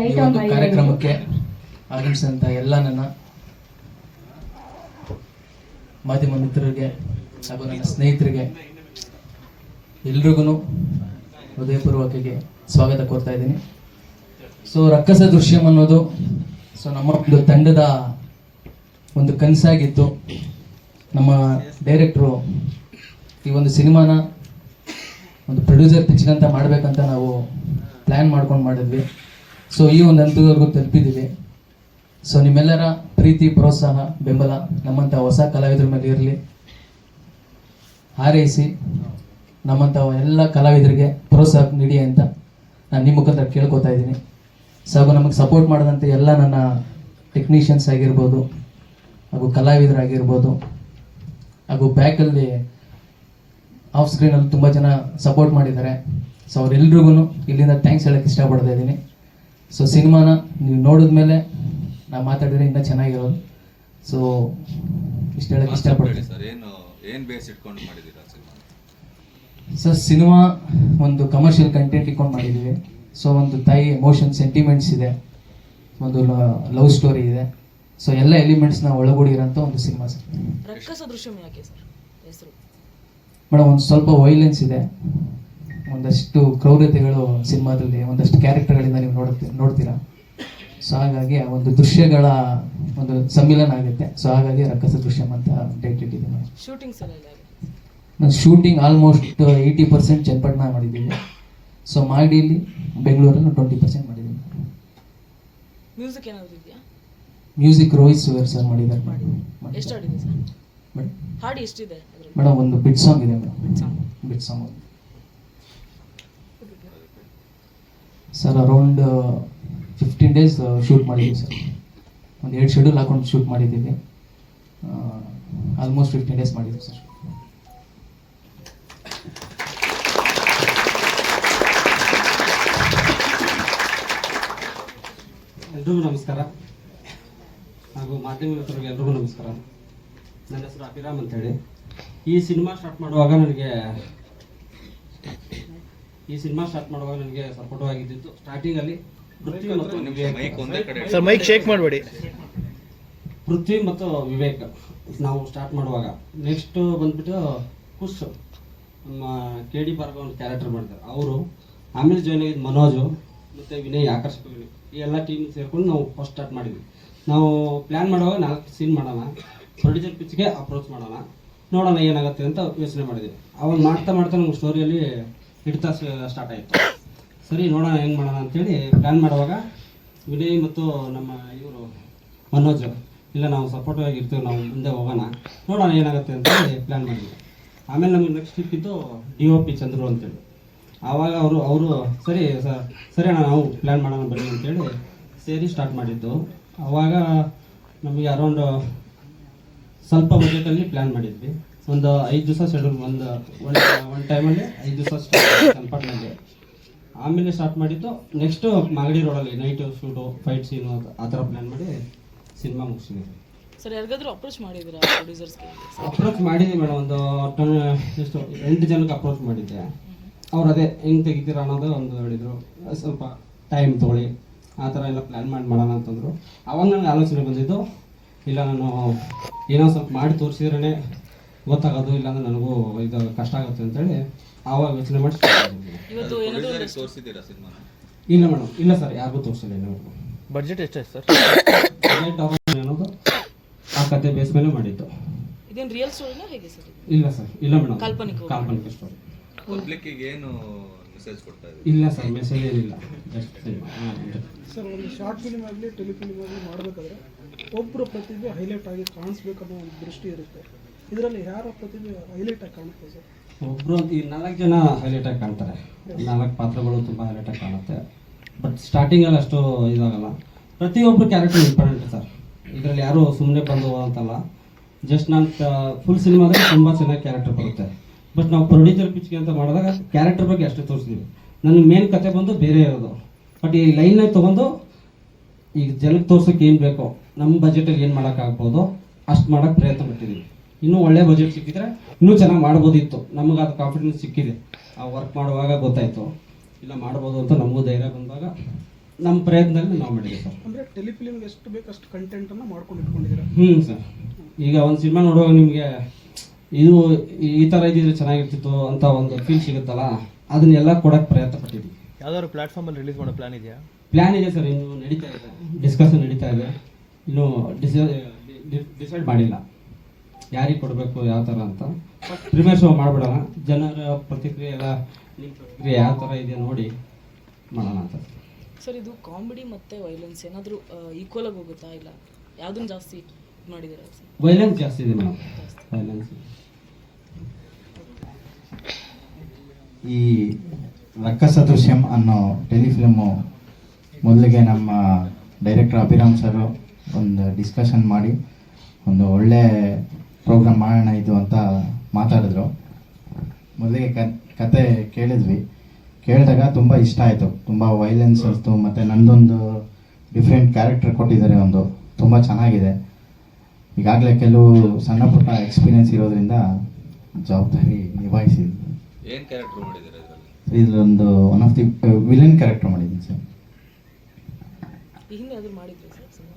ಈ ಒಂದು. ಕಾರ್ಯಕ್ರಮಕ್ಕೆ ಆಗಮಿಸಿದಂಥ ಎಲ್ಲ ನನ್ನ ಮಾಧ್ಯಮ ಮಿತ್ರರಿಗೆ ಹಾಗೂ ನನ್ನ ಸ್ನೇಹಿತರಿಗೆ ಎಲ್ರಿಗೂ ಹೃದಯಪೂರ್ವಕಿಗೆ ಸ್ವಾಗತ ಕೋರ್ತಾ ಇದ್ದೀನಿ ಸೊ ರಕ್ಕಸ ದೃಶ್ಯಂ ಅನ್ನೋದು ಸೊ ನಮ್ಮ ಒಂದು ತಂಡದ ಒಂದು ಕನಸಾಗಿತ್ತು ನಮ್ಮ ಡೈರೆಕ್ಟ್ರು ಈ ಒಂದು ಸಿನಿಮಾನ ಒಂದು ಪ್ರೊಡ್ಯೂಸರ್ ಪಿಚ್ಗಂತ ಮಾಡಬೇಕಂತ ನಾವು ಪ್ಲ್ಯಾನ್ ಮಾಡ್ಕೊಂಡು ಮಾಡಿದ್ವಿ ಸೊ ಈ ಒಂದು ಹಂತದವರೆಗೂ ತಲುಪಿದ್ದೀವಿ. ಸೊ ನಿಮ್ಮೆಲ್ಲರ ಪ್ರೀತಿ, ಪ್ರೋತ್ಸಾಹ, ಬೆಂಬಲ ನಮ್ಮಂಥ ಹೊಸ ಕಲಾವಿದರ ಮೇಲೆ ಇರಲಿ. ಹಾರೈಸಿ ನಮ್ಮಂಥ ಎಲ್ಲ ಕಲಾವಿದರಿಗೆ ಪ್ರೋತ್ಸಾಹ ನೀಡಿ ಅಂತ ನಾನು ನಿಮ್ಮ ಮುಖಾಂತರ ಕೇಳ್ಕೊತಾ ಇದ್ದೀನಿ. ಸೊ ಹಾಗೂ ನಮಗೆ ಸಪೋರ್ಟ್ ಮಾಡಿದಂಥ ಎಲ್ಲ ನನ್ನ ಟೆಕ್ನಿಷಿಯನ್ಸ್ ಆಗಿರ್ಬೋದು, ಹಾಗೂ ಕಲಾವಿದರಾಗಿರ್ಬೋದು, ಹಾಗೂ ಬ್ಯಾಕಲ್ಲಿ ಆಫ್ ಸ್ಕ್ರೀನಲ್ಲಿ ತುಂಬ ಜನ ಸಪೋರ್ಟ್ ಮಾಡಿದ್ದಾರೆ. ಸೊ ಅವರೆಲ್ರಿಗೂ ಇಲ್ಲಿಂದ ಥ್ಯಾಂಕ್ಸ್ ಹೇಳೋಕ್ಕೆ ಇಷ್ಟಪಡ್ತಾ ಇದ್ದೀನಿ. ಸೊ ಸಿನಿಮಾನ ನೀವು ನೋಡಿದ್ಮೇಲೆ ನಾ ಮಾತಾಡಿದ್ರೆ ಇನ್ನೂ ಚೆನ್ನಾಗಿರೋದು. ಸೊ ಇಷ್ಟ ಹೇಳಕ್ಕೆ ಹೇಳಿ ಇಷ್ಟಪಡ್ತೀನಿ. ಸರ್ ಏನು ಏನು ಬೇಸ್ ಇಟ್ಕೊಂಡು ಮಾಡಿದ್ದೀರಾ ಸಿನಿಮಾ ಸರ್ ಸಿನಿಮಾ ಒಂದು ಕಮರ್ಷಿಯಲ್ ಕಂಟೆಂಟ್ ಇಟ್ಕೊಂಡು ಮಾಡಿದ್ದೀವಿ. ಸೊ ಒಂದು ತಾಯಿ ಎಮೋಷನ್ ಸೆಂಟಿಮೆಂಟ್ಸ್ ಇದೆ. ಒಂದು ಲವ್ ಸ್ಟೋರಿ ಇದೆ. ಸೊ ಎಲ್ಲ ಎಲಿಮೆಂಟ್ಸ್ನ ಒಳಗೂಡಿರೋಂಥ ಒಂದು ಸಿನಿಮಾ ಸರ್. ರಕ್ಕಸ ದೃಶ್ಯಂ ಯಾಕೆ ಸರ್? ಹೆಸರು. ಮೇಡಮ್ ಒಂದು ಸ್ವಲ್ಪ ವೈಲೆನ್ಸ್ ಇದೆ. ಒಂದಷ್ಟು ಕ್ರೌರ್ಯತೆಗಳು ಸಿನಿಮಾದಲ್ಲಿ ಒಂದಷ್ಟು ಕ್ಯಾರೆಕ್ಟರ್ಗಳಿಂದ ನೀವು ನೋಡುತ್ತೆ ನೋಡ್ತೀರಾ? ಸೊ ಹಾಗಾಗಿ ಆ ಒಂದು ದೃಶ್ಯಗಳ ಒಂದು ಸಮ್ಮಿಲನ ಆಗುತ್ತೆ. ಸೊ ಹಾಗಾಗಿ ರಕ್ಕಸ ದೃಶ್ಯಂ ಅಂತ ಡೇಟ್ ಇಟ್ಟಿದ್ದೀನಿ. ನಾನು shooting almost eighty percent Channapatna ಮಾಡಿದ್ದೀನಿ ಸೊ ಮಾಡಿಲಿ ಬೆಂಗಳೂರಲ್ಲಿ ಟ್ವೆಂಟಿ ಪರ್ಸೆಂಟ್ ಮಾಡಿದ್ದೀನಿ. ಮ್ಯೂಸಿಕ್ ಏನಾದರೂ ಇದೆಯಾ? ಮ್ಯೂಸಿಕ್ ರೋಹಿತ್ ಸುವರ್ ಸರ್ ಮಾಡಿದ್ದಾರೆ. ಎಷ್ಟು ಹಾಡಿದೆ ಸರ್? ಮೇಡಮ್ ಹಾಡು ಎಷ್ಟಿದೆ ಮೇಡಮ್ ಒಂದು ಬಿಟ್ ಸಾಂಗ್ ಇದೆ ಮೇಡಮ್. ಬಿಟ್ ಸಾಂಗ್ ಒಂದು sir around fifteen days shoot ಮಾಡಿದ್ದೀವಿ ಸರ್. ಒಂದು ಎರಡು ಶೆಡ್ಯೂಲ್ ಹಾಕೊಂಡು ಶೂಟ್ ಮಾಡಿದ್ದೀವಿ. ಆಲ್ಮೋಸ್ಟ್ ಫಿಫ್ಟೀನ್ ಡೇಸ್ ಮಾಡಿದ್ದೀವಿ ಸರ್. ಎಲ್ರಿಗೂ ನಮಸ್ಕಾರ. ಹಾಗೂ ಮಾಧ್ಯಮ ಮಿತ್ರರಿಗೆ ಎಲ್ರಿಗೂ ನಮಸ್ಕಾರ. ನನ್ನ ಹೆಸರು ಅಭಿರಾಮ್ ಅಂತೇಳಿ. ಈ ಸಿನಿಮಾ ಸ್ಟಾರ್ಟ್ ಮಾಡುವಾಗ ನನಗೆ ಈ ಸಿನಿಮಾ ಸ್ಟಾರ್ಟ್ ಮಾಡುವಾಗ ನನಗೆ ಸಪೋರ್ಟ್ ಆಗಿದ್ದಿದ್ದು ಸ್ಟಾರ್ಟಿಂಗಲ್ಲಿ ಪೃಥ್ವಿ ಮತ್ತು ಒಂದ್ ಮೈಕ್ ಒಂದೇ ಸರ್ ಮೈಕ್ ಶೇಕ್ ಮಾಡಬೇಡಿ. ಪೃಥ್ವಿ ಮತ್ತು ವಿವೇಕ್ ನಾವು ಸ್ಟಾರ್ಟ್ ಮಾಡುವಾಗ. ನೆಕ್ಸ್ಟ್ ಬಂದ್ಬಿಟ್ಟು ಕುಶ್ ನಮ್ಮ ಕೆ ಡಿ ಪಾರ್ಗ ಒಂದು ಕ್ಯಾರೆಕ್ಟರ್ ಮಾಡ್ತಾರೆ ಅವರು ಆಮೇಲೆ ಜಾಯ್ನ್ ಆಗಿದ್ದು ಮನೋಜು ಮತ್ತು ವಿನಯ್ ಆಕರ್ಷಕ ವಿನಯ್ ಈ ಎಲ್ಲ ಟೀಮ್ ಸೇರ್ಕೊಂಡು ನಾವು ಫಸ್ಟ್ ಸ್ಟಾರ್ಟ್ ಮಾಡಿದ್ವಿ. ನಾವು ಪ್ಲ್ಯಾನ್ ಮಾಡುವಾಗ ನಾಲ್ಕು ಸೀನ್ ಮಾಡೋಣ. ಪ್ರೊಡ್ಯೂಸರ್ ಪಿಚ್ಗೆ ಅಪ್ರೋಚ್ ಮಾಡೋಣ. ನೋಡೋಣ ಏನಾಗುತ್ತೆ ಅಂತ ಯೋಚನೆ ಮಾಡಿದ್ವಿ. ಅವಾಗ ಮಾಡ್ತಾ ಮಾಡ್ತಾ ನಮ್ಗೆ ಸ್ಟೋರಿಯಲ್ಲಿ ಹಿಡಿತ ಸ್ಟಾರ್ಟ್ ಆಯಿತು. ಸರಿ, ನೋಡೋಣ ಹೆಂಗೆ ಮಾಡೋಣ ಅಂತೇಳಿ ಪ್ಲ್ಯಾನ್ ಮಾಡುವಾಗ ವಿನಯ್ ಮತ್ತು ನಮ್ಮ ಇವರು ಮನೋಜ್, ಇಲ್ಲ ನಾವು ಸಪೋರ್ಟಿವ್ ಆಗಿ ಇರ್ತೀವಿ, ನಾವು ಮುಂದೆ ಹೋಗೋಣ. ನೋಡೋಣ ಏನಾಗುತ್ತೆ ಅಂತೇಳಿ ಪ್ಲ್ಯಾನ್ ಮಾಡಿದ್ವಿ. ಆಮೇಲೆ ನಮಗೆ ನೆಕ್ಸ್ಟ್ ಇದ್ದು ಡಿ ಒ ಪಿ ಚಂದ್ರು ಅಂತೇಳಿ. ಆವಾಗ ಅವರು ಅವರು, ಸರಿ ಸರ್ ಸರಿ ಅಣ್ಣ, ನಾವು ಪ್ಲ್ಯಾನ್ ಮಾಡೋಣ ಬನ್ನಿ ಅಂತೇಳಿ ಸೇರಿ ಸ್ಟಾರ್ಟ್ ಮಾಡಿದ್ದು. ಆವಾಗ ನಮಗೆ ಅರೌಂಡ್ ಸ್ವಲ್ಪ ಬಜೆಟಲ್ಲಿ ಪ್ಲ್ಯಾನ್ ಮಾಡಿದ್ವಿ. ಒಂದು ಐದು ದಿವಸ ಶೆಡ್ಯೂಲ್ ಒಂದು ಒನ್ ಒನ್ ಟೈಮಲ್ಲಿ ಐದು ದಿವಸ ಚನ್ನಪಟ್ಟಣದಲ್ಲಿ ಆಮೇಲೆ ಸ್ಟಾರ್ಟ್ ಮಾಡಿದ್ದು ನೆಕ್ಸ್ಟು ಮಾಗಡಿ ರೋಡಲ್ಲಿ ನೈಟು ಶೂಟು ಫೈಟ್ ಸೀನು ಆ ಥರ ಪ್ಲ್ಯಾನ್ ಮಾಡಿ ಸಿನಿಮಾ ಮುಗಿಸಿದ್ವಿ. ಸರ್ ಯಾರಿಗಾದ್ರೂ ಅಪ್ರೋಚ್ ಮಾಡಿದ್ದೀರಾ ಪ್ರೊಡ್ಯೂಸರ್ಸ್ಗೆ ಅಪ್ರೋಚ್ ಮಾಡಿದ್ವಿ ಮೇಡಮ್ ಒಂದು ಟನ್ ಎಷ್ಟು ಎಂಟು ಜನಕ್ಕೆ ಅಪ್ರೋಚ್ ಮಾಡಿದ್ದೆ. ಅವ್ರು ಅದೇ ಹೆಂಗೆ ತೆಗಿತೀರಾ ಅನ್ನೋದು ಒಂದು ಹೇಳಿದರು. ಸ್ವಲ್ಪ ಟೈಮ್ ತೊಗೊಳ್ಳಿ ಆ ಥರ ಎಲ್ಲ ಪ್ಲ್ಯಾನ್ ಮಾಡಿ ಮಾಡೋಣ ಅಂತಂದರು. ಅವಾಗ ನನಗೆ ಆಲೋಚನೆ ಬಂದಿದ್ದು ಇಲ್ಲ ನಾನು ಏನೋ ಸ್ವಲ್ಪ ಮಾಡಿ ತೋರಿಸಿದ್ರೇ ಗೊತ್ತಾಗೋದು ಇಲ್ಲಾಂದ್ರೆ ನನಗೂ ಇದು ಕಷ್ಟ ಆಗುತ್ತೆ ಅಂತೇಳಿ ಆವಾಗ ಯೋಚನೆ ಮಾಡಿ ಇಲ್ಲ ಮೇಡಮ್ ಇಲ್ಲ ಸರ್ ಯಾರಿಗೂ ತೋರಿಸಿಲ್ಲ ಇನ್ನೂವರೆಗೂ ಬಜೆಟ್ ಎಷ್ಟಾಯ್ತು ಸರ್? ಅವ್ರು ಅನ್ನೋದು ಆ ಕತೆ ಬೇಸ್ ಮೇಲೆ ಮಾಡಿದ್ದು. ಇದೇನು ರಿಯಲ್ ಸ್ಟೋರಿನಾ ಹೇಗೆ ಸರ್ ಇಲ್ಲ ಸರ್ ಇಲ್ಲ ಮೇಡಮ್. ಕಾಲ್ಪನಿಕ. ಕಾಲ್ಪನಿಕ ಸ್ಟೋರಿ ಪಬ್ಲಿಕ್ ಏನು ಮೆಸೇಜ್ ಕೊಡ್ತಾ ಇಲ್ಲ ಸರ್ ಮೆಸೇಜ್ ಏನಿಲ್ಲ. ಜಸ್ಟ್ ಸರ್ ಒಂದು ಶಾರ್ಟ್ ಫಿಲ್ಮ್ ಆಗಲಿ ಟೆಲಿಫಿಲ್ಮ್ ಆಗಲಿ ಮಾಡಬೇಕಾದ್ರೆ ಒಬ್ಬರ ಪ್ರತಿಭೆ ಹೈಲೈಟ್ ಆಗಿ ಕಾಣಿಸ್ಬೇಕನ್ನೋ ಒಂದು ದೃಷ್ಟಿ ಇರುತ್ತೆ. ಇದರಲ್ಲಿ ಯಾರು ಪ್ರತಿಭೆ ಹೈಲೈಟ್ ಆಗಿ ಕಾಣುತ್ತೆ ಸರ್? ಒಬ್ರು ಈ ನಾಲ್ಕು ಜನ ಹೈಲೈಟ್ ಆಗಿ ಕಾಣ್ತಾರೆ. ನಾಲ್ಕು ಪಾತ್ರಗಳು ತುಂಬ ಹೈಲೈಟ್ ಆಗಿ ಕಾಣುತ್ತೆ. ಬಟ್ ಸ್ಟಾರ್ಟಿಂಗಲ್ಲಿ ಅಷ್ಟು ಇದಾಗಲ್ಲ. ಪ್ರತಿಯೊಬ್ಬರು ಕ್ಯಾರೆಕ್ಟರ್ ಇಂಪಾರ್ಟೆಂಟ್ ಸರ್. ಇದರಲ್ಲಿ ಯಾರು ಸುಮ್ಮನೆ ಬಂದು ಅಂತಲ್ಲ. ಜಸ್ಟ್ ನಾನು ಫುಲ್ ಸಿನಿಮಾದಲ್ಲಿ ತುಂಬ ಚೆನ್ನಾಗಿ ಕ್ಯಾರೆಕ್ಟರ್ ಬರುತ್ತೆ. ಬಟ್ ನಾವು ಪ್ರೊಡ್ಯೂಸರ್ ಪಿಚ್ಗೆ ಅಂತ ಮಾಡಿದಾಗ ಕ್ಯಾರೆಕ್ಟರ್ ಬಗ್ಗೆ ಅಷ್ಟೇ ತೋರಿಸ್ತೀವಿ. ನನ್ನ ಮೇನ್ ಕತೆ ಬಂದು ಬೇರೆ ಇರೋದು. ಬಟ್ ಈ ಲೈನ್ನ ತೊಗೊಂಡು ಈಗ ಜನಕ್ಕೆ ತೋರ್ಸೋಕೆ ಏನು ಬೇಕೋ ನಮ್ಮ ಬಜೆಟಲ್ಲಿ ಏನು ಮಾಡೋಕ್ಕಾಗ್ಬೋದು, ಅಷ್ಟು ಮಾಡೋಕ್ಕೆ ಪ್ರಯತ್ನ ಪಟ್ಟಿದ್ದೀವಿ ಇನ್ನೂ ಒಳ್ಳೆ ಬಜೆಟ್ ಸಿಕ್ಕಿದ್ರೆ ಇನ್ನೂ ಚೆನ್ನಾಗಿ ಮಾಡ್ಬೋದಿತ್ತು. ನಮಗೆ ಅದು ಕಾನ್ಫಿಡೆನ್ಸ್ ಸಿಕ್ಕಿದೆ. ಆ ವರ್ಕ್ ಮಾಡುವಾಗ ಗೊತ್ತಾಯಿತು. ಇಲ್ಲ ಮಾಡ್ಬೋದು ಅಂತ ನಮಗೂ ಧೈರ್ಯ ಬಂದಾಗ ನಮ್ಮ ಪ್ರಯತ್ನದಲ್ಲಿ ನಾವು ಮಾಡಿದ್ವಿ ಸರ್. ಅಂದರೆ ಟೆಲಿಫಿಲಿಮ್ಗೆ ಎಷ್ಟು ಬೇಕಷ್ಟು ಅಷ್ಟು ಕಂಟೆಂಟನ್ನು ಮಾಡ್ಕೊಂಡು ಇಟ್ಕೊಂಡಿದ್ದೀರಾ? ಹ್ಞೂ ಸರ್. ಈಗ ಒಂದು ಸಿನಿಮಾ ನೋಡುವಾಗ ನಿಮಗೆ ಇದು ಈ ಥರ ಇದ್ದಿದ್ರೆ ಚೆನ್ನಾಗಿರ್ತಿತ್ತು ಅಂತ ಒಂದು ಫೀಲ್ ಸಿಗುತ್ತಲ್ಲ ಅದನ್ನೆಲ್ಲ ಕೊಡೋಕ್ಕೆ ಪ್ರಯತ್ನ ಪಟ್ಟಿದ್ವಿ ಯಾವ್ದಾದ್ರು ಪ್ಲಾಟ್ಫಾರ್ಮಲ್ಲಿ ರಿಲೀಸ್ ಮಾಡೋ ಪ್ಲಾನ್ ಇದೆಯಾ? ಪ್ಲ್ಯಾನ್ ಇದೆ ಸರ್ ಇನ್ನು ನಡೀತಾ ಇದೆ. ಡಿಸ್ಕಷನ್ ನಡೀತಾ ಇದೆ. ಇನ್ನು ಡಿಸೈಡ್ ಮಾಡಿಲ್ಲ. ಯಾರಿಗೆ ಕೊಡಬೇಕು ಯಾವ ಥರ ಅಂತ. ಪ್ರಿಮಿಯರ್ ಶೋ ಮಾಡಿಬಿಡೋಣ. ಜನರ ಪ್ರತಿಕ್ರಿಯೆ ಎಲ್ಲ ನಿಮ್ಮ ಪ್ರತಿಕ್ರಿಯೆ ಯಾವ ಥರ ಇದೆ ನೋಡಿ ಮಾಡೋಣ ಅಂತ. ಸರ್ ಇದು ಕಾಮಿಡಿ ಮತ್ತು ವೈಲೆನ್ಸ್ ಏನಾದರೂ ಈಕ್ವಲ್ ಆಗಿ ಹೋಗುತ್ತಾ ಇಲ್ಲ? ಯಾವುದನ್ನು ಜಾಸ್ತಿ ಮಾಡಿದ್ದಾರೆ ವೈಲೆನ್ಸ್ ಜಾಸ್ತಿ ಇದೆ ಮೇಡಮ್. ವೈಲೆನ್ಸ್ ಈ ರಕ್ಕಸದೃಶ್ಯಂ ಅನ್ನೋ ಟೆಲಿಫಿಲ್ಮು ಮೊದಲಿಗೆ ನಮ್ಮ ಡೈರೆಕ್ಟರ್ ಅಭಿರಾಮ್ ಸರ್ ಒಂದು ಡಿಸ್ಕಷನ್ ಮಾಡಿ ಒಂದು ಒಳ್ಳೆ ಪ್ರೋಗ್ರಾಮ್ ಮಾಡೋಣ ಇದು ಅಂತ ಮಾತಾಡಿದ್ರು. ಮೊದಲಿಗೆ ಕತೆ ಕೇಳಿದ್ವಿ. ಕೇಳಿದಾಗ ತುಂಬ ಇಷ್ಟ ಆಯಿತು. ತುಂಬ ವೈಲೆನ್ಸ್ ಇತ್ತು ಮತ್ತು ನಂದೊಂದು ಡಿಫ್ರೆಂಟ್ ಕ್ಯಾರೆಕ್ಟರ್ ಕೊಟ್ಟಿದ್ದಾರೆ ಒಂದು. ತುಂಬ ಚೆನ್ನಾಗಿದೆ. ಈಗಾಗಲೇ ಕೆಲವು ಸಣ್ಣ ಪುಟ್ಟ ಎಕ್ಸ್ಪೀರಿಯೆನ್ಸ್ ಇರೋದ್ರಿಂದ ಜವಾಬ್ದಾರಿ ನಿಭಾಯಿಸಿದ್ವಿ ಏನು ಕ್ಯಾರೆಕ್ಟರ್ ಮಾಡಿದ್ದಾರೆ ಇದರಲ್ಲಿ? ಇದೊಂದು one of the villain character ಮಾಡಿದ್ದೀನಿ ಸರ್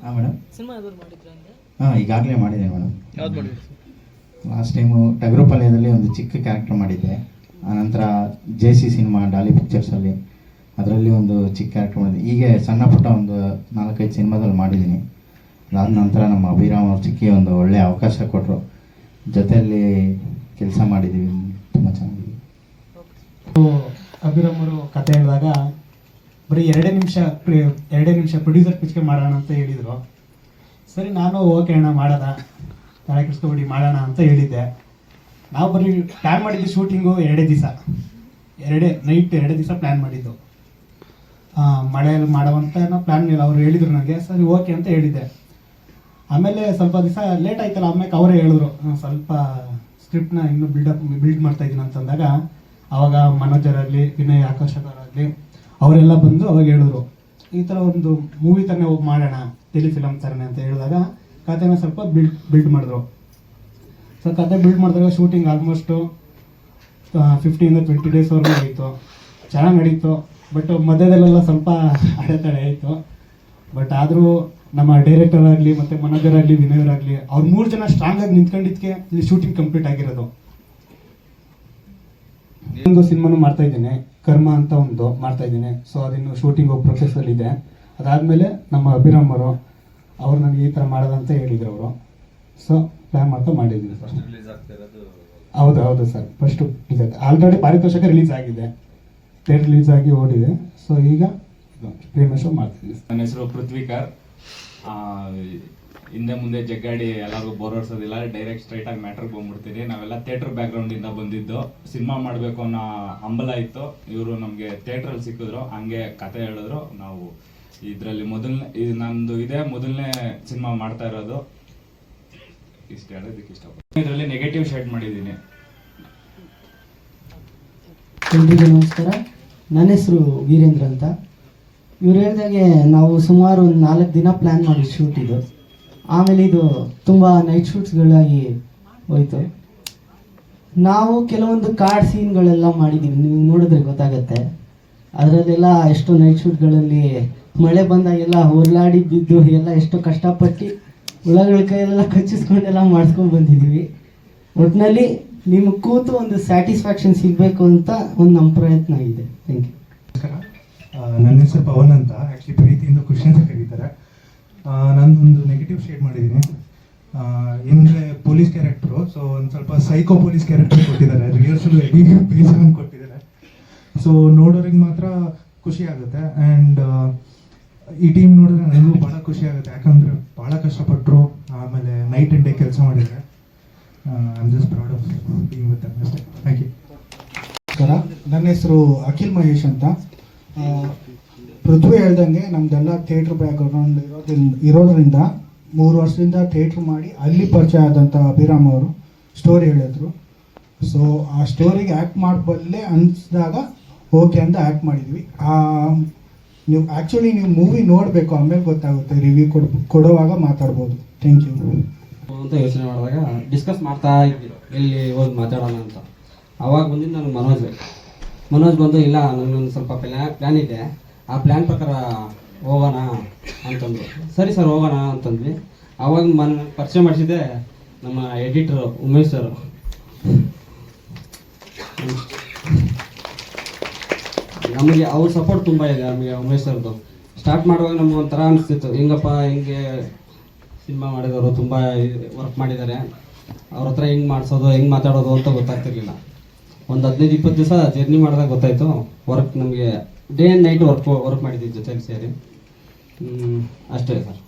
ಹಾಂ ಮೇಡಮ್ ಸಿನಿಮಾ ಯಾವ್ದಾದ್ರು ಮಾಡಿದ್ರಾ ಅಂದ್ರೆ ಹಾಂ ಈಗಾಗಲೇ ಮಾಡಿದ್ದೀನಿ ಮೇಡಮ್ ಯಾವ್ದು ಮಾಡಿದ್ರಿ ಲಾಸ್ಟ್ ಟೈಮು ಟಗರುಪಾಳ್ಯದಲ್ಲಿ ಒಂದು ಚಿಕ್ಕ ಕ್ಯಾರೆಕ್ಟರ್ ಮಾಡಿದ್ದೆ. ಆನಂತರ ಜೆ ಸಿ ಸಿನಿಮಾ ಡಾಲಿ ಪಿಕ್ಚರ್ಸಲ್ಲಿ ಅದರಲ್ಲಿ ಒಂದು ಚಿಕ್ಕ ಕ್ಯಾರೆಕ್ಟರ್ ಮಾಡಿದೆ ಹೀಗೆ ಸಣ್ಣ ಪುಟ್ಟ ಒಂದು ನಾಲ್ಕೈದು ಸಿನಿಮಾದಲ್ಲಿ ಮಾಡಿದ್ದೀನಿ. ಅದಾದ ನಂತರ ನಮ್ಮ ಅಭಿರಾಮ್ ಅವ್ರು ಸಿಕ್ಕಿ ಒಂದು ಒಳ್ಳೆಯ ಅವಕಾಶ ಕೊಟ್ಟರು ಜೊತೆಯಲ್ಲಿ ಕೆಲಸ ಮಾಡಿದ್ದೀವಿ. ತುಂಬ ಚೆನ್ನಾಗಿದೆ. ಅಭಿರಾಮ್ ಅವರು ಕತೆ ಹೇಳಿದಾಗ ಬರೀ ಎರಡೇ ನಿಮಿಷ ಎರಡೇ ನಿಮಿಷ ಪ್ರೊಡ್ಯೂಸರ್ ಪಿಚ್ಗೆ ಮಾಡೋಣ ಅಂತ ಹೇಳಿದರು. ಸರಿ, ನಾನು ಓಕೆ ಅಣ್ಣ, ಮಾಡೋಣ. ತಲೆ ಕೆಡಿಸ್ಕೊಬಿಡಿ, ಮಾಡೋಣ ಅಂತ ಹೇಳಿದ್ದೆ. ನಾವು ಬರೀ ಪ್ಲ್ಯಾನ್ ಮಾಡಿದ್ದು ಶೂಟಿಂಗು ಎರಡೇ ದಿವಸ. ಎರಡೇ ನೈಟ್ ಎರಡೇ ದಿವಸ ಪ್ಲ್ಯಾನ್ ಮಾಡಿದ್ದು. ಮಳೆಯಲ್ಲಿ ಮಾಡೋವಂಥ ಪ್ಲ್ಯಾನ್ ಇಲ್ಲ ಅವ್ರು ಹೇಳಿದರು ನನಗೆ ಸರಿ ಓಕೆ ಅಂತ ಹೇಳಿದ್ದೆ. ಆಮೇಲೆ ಸ್ವಲ್ಪ ದಿವಸ ಲೇಟ್ ಆಯ್ತಲ್ಲ ಆಮೇಲೆ ಅವರೇ ಹೇಳಿದ್ರು. ಸ್ವಲ್ಪ ಸ್ಕ್ರಿಪ್ಟ್ನ ಇನ್ನೂ ಬಿಲ್ಡಪ್ ಬಿಲ್ಡ್ ಮಾಡ್ತಾ ಇದ್ದೀನಿ ಅಂತಂದಾಗ ಅವಾಗ ಮನೋಜರಾಗಲಿ ವಿನಯ್ ಆಕರ್ಷಕರಾಗಲಿ ಅವರೆಲ್ಲ ಬಂದು ಅವಾಗ ಹೇಳಿದ್ರು, ಈ ಥರ ಒಂದು ಮೂವಿ ಥರನೇ ಹೋಗಿ ಮಾಡೋಣ ಟೆಲಿಫಿಲಮ್ ಥರನೇ ಅಂತ ಹೇಳಿದಾಗ ಕಥೆನ ಸ್ವಲ್ಪ ಬಿಲ್ಡ್ ಬಿಲ್ಡ್ ಮಾಡಿದ್ರು. ಸೊ ಕತೆ ಬಿಲ್ಡ್ ಮಾಡಿದಾಗ ಶೂಟಿಂಗ್ ಆಲ್ಮೋಸ್ಟು ಫಿಫ್ಟಿಯಿಂದ ಟ್ವೆಂಟಿ ಡೇಸ್ವರೆಗೂ ಆಯಿತು ಚೆನ್ನಾಗಿ ನಡೀತು. ಬಟ್ ಮಧ್ಯದಲ್ಲೆಲ್ಲ ಸ್ವಲ್ಪ ಅಡೆತಡೆ ಆಯಿತು. ಬಟ್ ಆದರೂ ನಮ್ಮ ಡೈರೆಕ್ಟರ್ ಆಗಲಿ, ಮತ್ತು ಮನೋಜರ್ ಆಗಲಿ ವಿನಯರ್ ಆಗಲಿ, ಅವ್ರು ಮೂರು ಜನ ಸ್ಟ್ರಾಂಗ್ ಆಗಿ ನಿಂತ್ಕೊಂಡಿದ್ದಕ್ಕೆ ಇಲ್ಲಿ ಶೂಟಿಂಗ್ ಕಂಪ್ಲೀಟ್ ಆಗಿರೋದು. ಇನ್ನೊಂದು ಸಿನಿಮಾನು ಮಾಡ್ತಾ ಇದ್ದೀನಿ. ಕರ್ಮ ಅಂತ ಒಂದು ಮಾಡ್ತಾ ಇದ್ದೀನಿ. ಸೊ ಅದಿನ್ನು ಶೂಟಿಂಗ್ ಹೋಗಿ ಪ್ರೊಸೆಸಲ್ಲಿ ಇದೆ. ಅದಾದಮೇಲೆ ನಮ್ಮ ಅಭಿರಾಮರು ಅವರು ಅವ್ರು ನನಗೆ ಈ ಥರ ಮಾಡೋದಂತ ಹೇಳಿದ್ರು ಅವರು. ಸೊ ಪ್ಲ್ಯಾನ್ ಮಾಡ್ತಾ ಮಾಡಿದ್ದೀನಿ ಸರ್ ರಿಲೀಸ್ ಆಗ್ತಾ ಹೌದು ಹೌದು ಸರ್ ಫಸ್ಟು ರಿಲೀಸ್ ಆಯ್ತು. ಆಲ್ರೆಡಿ ಪಾರಿತೋಷಕ ರಿಲೀಸ್ ಆಗಿದೆ. ಥಿಯೇಟರ್ ರಿಲೀಸ್ ಆಗಿ ಓಡಿದೆ. ಸೊ ಈಗ ಪ್ರೀಮಿಯರ್ ಶೋ ಮಾಡ್ತೀನಿ ನನ್ನ ಹೆಸರು ಪೃಥ್ವಿಕರ್. ಹಿಂದೆ ಮುಂದೆ ಜಗ್ಗಾಡಿ ಎಲ್ಲರಿಗೂ ಬೋರ್ ಹೊಡ್ಸೋದಿಲ್ಲ ಡೈರೆಕ್ಟ್ ಸ್ಟ್ರೈಟ್ ಆಗಿ ಮ್ಯಾಟ್ರಿಗೆ ಬಂದ್ಬಿಡ್ತೀನಿ. ನಾವೆಲ್ಲ ಥಿಯೇಟರ್ ಬ್ಯಾಕ್ಗ್ರೌಂಡ್ ಇಂದ ಬಂದಿದ್ದು. ಸಿನಿಮಾ ಮಾಡಬೇಕು ಅನ್ನೋ ಹಂಬಲ ಇತ್ತು. ಇವರು ನಮಗೆ ಥಿಯೇಟ್ರಲ್ಲಿ ಸಿಕ್ಕಿದ್ರು. ಹಂಗೆ ಕತೆ ಹೇಳಿದ್ರು. ನಾವು ಇದರಲ್ಲಿ ಮೊದಲನೇ ಇದು ನಂದು ಇದೇ ಮೊದಲನೇ ಸಿನಿಮಾ ಮಾಡ್ತಾ ಇರೋದು. ಇಷ್ಟ ಹೇಳೋದಕ್ಕೆ ಇಷ್ಟಪಡ್ತೀನಿ. ಇದರಲ್ಲಿ ನೆಗೆಟಿವ್ ಶೇಡ್ ಮಾಡಿದ್ದೀನಿ. ನಮಸ್ಕಾರ. ನನ್ನ ಹೆಸರು ವೀರೇಂದ್ರ ಅಂತ. ಇವ್ರು ಹೇಳ್ದಾಗೆ ನಾವು ಸುಮಾರು ಒಂದು ನಾಲ್ಕು ದಿನ ಪ್ಲ್ಯಾನ್ ಮಾಡಿ ಶೂಟ್ ಇದು. ಆಮೇಲೆ ಇದು ತುಂಬ ನೈಟ್ ಶೂಟ್ಸ್ಗಳಾಗಿ ಹೋಯ್ತು. ನಾವು ಕೆಲವೊಂದು ಕಾರ್ಡ್ ಸೀನ್ಗಳೆಲ್ಲ ಮಾಡಿದ್ದೀವಿ ನೀವು ನೋಡಿದ್ರೆ ಗೊತ್ತಾಗತ್ತೆ. ಅದರಲ್ಲೆಲ್ಲ ಎಷ್ಟು ನೈಟ್ ಶೂಟ್ಗಳಲ್ಲಿ ಮಳೆ ಬಂದಾಗೆಲ್ಲ ಹೊರಲಾಡಿ ಬಿದ್ದು ಎಲ್ಲ ಎಷ್ಟು ಕಷ್ಟಪಟ್ಟು ಹುಳಗಳ ಕೈಯೆಲ್ಲ ಕಚ್ಚಿಸ್ಕೊಂಡೆಲ್ಲ ಮಾಡಿಸ್ಕೊಂಡು ಬಂದಿದ್ದೀವಿ ಒಟ್ಟಿನಲ್ಲಿ ನಿಮ್ಗೆ ಕೂತು ಒಂದು ಸ್ಯಾಟಿಸ್ಫ್ಯಾಕ್ಷನ್ ಸಿಗಬೇಕು ಅಂತ ಒಂದು ನಮ್ಮ ಪ್ರಯತ್ನ ಇದೆ. ಥ್ಯಾಂಕ್ ಯು ಹೆಸರು ಪವನ್ ಅಂತ ಆ್ಯಕ್ಚುಲಿ ಪ್ರೀತಿಯಿಂದ ಖುಷಿ ಅಂತ ಕರೀತಾರೆ. ನಾನೊಂದು ನೆಗೆಟಿವ್ ಶೇಡ್ ಮಾಡಿದ್ದೀನಿ. ಏನಂದರೆ ಪೊಲೀಸ್ ಕ್ಯಾರೆಕ್ಟ್ರು ಸೊ ಒಂದು ಸ್ವಲ್ಪ ಸೈಕೋ ಪೊಲೀಸ್ ಕ್ಯಾರೆಕ್ಟರ್ ಕೊಟ್ಟಿದ್ದಾರೆ. ರಿಹರ್ಸಲ್ ಪೇಜನ್ನು ಕೊಟ್ಟಿದ್ದಾರೆ. ಸೊ ನೋಡೋರಿಗೆ ಮಾತ್ರ ಖುಷಿ ಆಗುತ್ತೆ. ಆ್ಯಂಡ್ ಈ ಟೀಮ್ ನೋಡಿದ್ರೆ ನನಗೂ ಭಾಳ ಖುಷಿ ಆಗುತ್ತೆ. ಯಾಕಂದರೆ ಭಾಳ ಕಷ್ಟಪಟ್ಟರು ಆಮೇಲೆ ನೈಟ್ ಆ್ಯಂಡ್ ಡೇ ಕೆಲಸ ಮಾಡಿದ್ದಾರೆ. I'm just proud of team with ಅಷ್ಟೇ. ಥ್ಯಾಂಕ್ ಯು ನನ್ನ ಹೆಸರು ಅಖಿಲ್ ಮಹೇಶ್ ಅಂತ. ಪೃಥ್ವಿ ಹೇಳ್ದಂಗೆ ನಮ್ದೆಲ್ಲ ಥಿಯೇಟ್ರ್ ಬ್ಯಾಕ್ಗ್ರೌಂಡ್ ಇರೋದ್ರಿಂದ ಇರೋದ್ರಿಂದ ಮೂರು ವರ್ಷದಿಂದ ಥಿಯೇಟ್ರ್ ಮಾಡಿ ಅಲ್ಲಿ ಪರಿಚಯ ಆದಂಥ ಅಭಿರಾಮ್ ಅವರು ಸ್ಟೋರಿ ಹೇಳಿದ್ರು. ಸೊ ಆ ಸ್ಟೋರಿಗೆ ಆ್ಯಕ್ಟ್ ಮಾಡಬಲ್ಲೆ ಅನಿಸಿದಾಗ ಓಕೆ ಅಂತ ಆ್ಯಕ್ಟ್ ಮಾಡಿದ್ವಿ. ನೀವು ಆ್ಯಕ್ಚುಲಿ ನೀವು ಮೂವಿ ನೋಡಬೇಕು, ಆಮೇಲೆ ಗೊತ್ತಾಗುತ್ತೆ ರಿವ್ಯೂ ಕೊಡ್, ಕೊಡುವಾಗ ಮಾತಾಡ್ಬೋದು. ಥ್ಯಾಂಕ್ ಯು ಅಂತ ಯೋಚನೆ ಮಾಡಿದಾಗ ಡಿಸ್ಕಸ್ ಮಾಡ್ತಾ ಇದ್ವಿ ಎಲ್ಲಿ ಹೋಗಿ ಮಾತಾಡೋಣ ಅಂತ. ಅವಾಗ ಬಂದಿದ್ದು ನನಗೆ ಮನೋಜ್. ಮನೋಜ್ ಬಂದು, ಇಲ್ಲ, ನನಗೊಂದು ಸ್ವಲ್ಪ ಪ್ಲ್ಯಾನ್ ಪ್ಲ್ಯಾನ್ ಇದೆ. ಆ ಪ್ಲ್ಯಾನ್ ಪ್ರಕಾರ ಹೋಗೋಣ ಅಂತಂದ್ರು. ಸರಿ ಸರ್ ಹೋಗೋಣ ಅಂತಂದ್ವಿ. ಆವಾಗ ಮನ್ ಪರಿಚಯ ಮಾಡಿಸಿದ್ದೆ ನಮ್ಮ ಎಡಿಟರ್ ಉಮೇಶ್ ಸರ್ ನಮಗೆ ಅವ್ರ ಸಪೋರ್ಟ್ ತುಂಬ ಇದೆ ನಮಗೆ ಉಮೇಶ್ ಸರ್ದು ಸ್ಟಾರ್ಟ್ ಮಾಡುವಾಗ ನಮ್ಗೆ ಒಂಥರ ಅನಿಸ್ತಿತ್ತು. ಹೆಂಗಪ್ಪ, ಹಿಂಗೆ ಸಿನಿಮಾ ಮಾಡಿದವರು ತುಂಬ ವರ್ಕ್ ಮಾಡಿದ್ದಾರೆ. ಅವ್ರ ಹತ್ರ ಹೆಂಗೆ ಮಾಡಿಸೋದು, ಹೆಂಗೆ ಮಾತಾಡೋದು ಅಂತ ಗೊತ್ತಾಗ್ತಿರ್ಲಿಲ್ಲ. ಒಂದು ಹದಿನೈದು, ಇಪ್ಪತ್ತು ದಿವಸ ಜರ್ನಿ ಮಾಡಿದಾಗ ಗೊತ್ತಾಯಿತು. ವರ್ಕ್ ನಮಗೆ day and night work work ಮಾಡಿದ್ದೀವಿ ಜೊತೆಲಿ ಸೇರಿ. ಅಷ್ಟೇ ಸರ್.